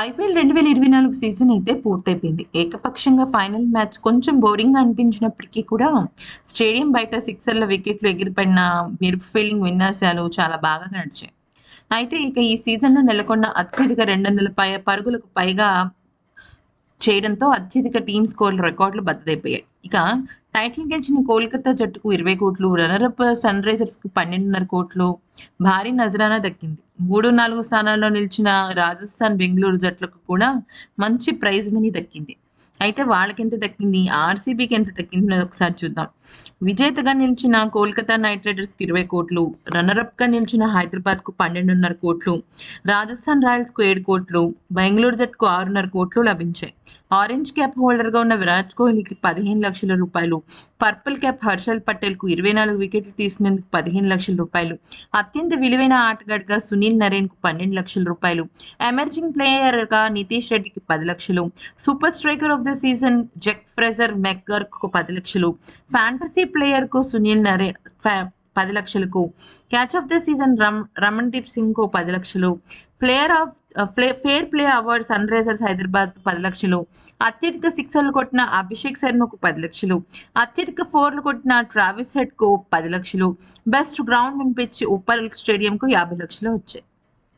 IPL రెండు వేల ఇరవై నాలుగు సీజన్ అయితే పూర్తయిపోయింది. ఏకపక్షంగా ఫైనల్ మ్యాచ్ కొంచెం బోరింగ్ అనిపించినప్పటికీ కూడా స్టేడియం బయట సిక్సర్ల వికెట్లు ఎగిరిపడిన మెరుపు ఫీల్డింగ్ విన్యాసాలు చాలా బాగా నడిచాయి. అయితే ఇక ఈ సీజన్లో నెలకొన్న అత్యధిక రెండు వందల పై పరుగులకు పైగా చేయడంతో అత్యధిక టీమ్ స్కోర్ల రికార్డులు బద్దలైపోయాయి. ఇక టైటిల్ గెలిచిన కోల్కతా జట్టుకు ఇరవై కోట్లు రన్నరప్ సన్ రైజర్స్కు పన్నెండున్నర కోట్లు భారీ నజరానా దక్కింది. మూడు నాలుగు స్థానాల్లో నిలిచిన రాజస్థాన్ బెంగళూరు జట్లకు కూడా మంచి ప్రైజ్ మనీ దక్కింది. అయితే వాళ్ళకి ఎంత దక్కింది ఆర్సీబీకి ఎంత దక్కింది ఒకసారి చూద్దాం. విజేతగా నిలిచిన కోల్కతా నైట్ రైడర్స్కి ఇరవై కోట్లు రన్నరప్గా నిలిచిన హైదరాబాద్కు పన్నెండున్నర కోట్లు రాజస్థాన్ రాయల్స్కు ఏడు కోట్లు బెంగళూరు జట్టుకు ఆరున్నర కోట్లు లభించాయి. ఆరెంజ్ క్యాప్ హోల్డర్గా ఉన్న విరాట్ కోహ్లీకి పదిహేను లక్షల రూపాయలు పర్పుల్ క్యాప్ హర్షల్ పటేల్కు ఇరవై నాలుగు వికెట్లు తీసినందుకు పదిహేను లక్షల రూపాయలు అత్యంత విలువైన ఆటగాడిగా సునీల్ నరేన్కు పన్నెండు లక్షల రూపాయలు ఎమర్జింగ్ ప్లేయర్గా నితీష్ రెడ్డికి పది లక్షలు super striker of the season Jake Fraser మెక్కర్కు పది లక్షలు. ఫ్యాంటసీ ప్లేయర్కు సునీల్ నరే ఫ్యా- పది లక్షలకు. క్యాచ్ ఆఫ్ ద సీజన్ రమ్ రమణ్దీప్ సింగ్కు పది లక్షలు. Player of play fair play award Sunrisers Hyderabad పది లక్షలు. అత్యధిక సిక్సర్లు కొట్టిన అభిషేక్ శర్మకు పది లక్షలు. అత్యధిక ఫోర్లు కొట్టిన ట్రావిస్ హెడ్కు పది లక్షలు. Best ground and pitch Uppal స్టేడియంకు యాభై లక్షలు వచ్చాయి.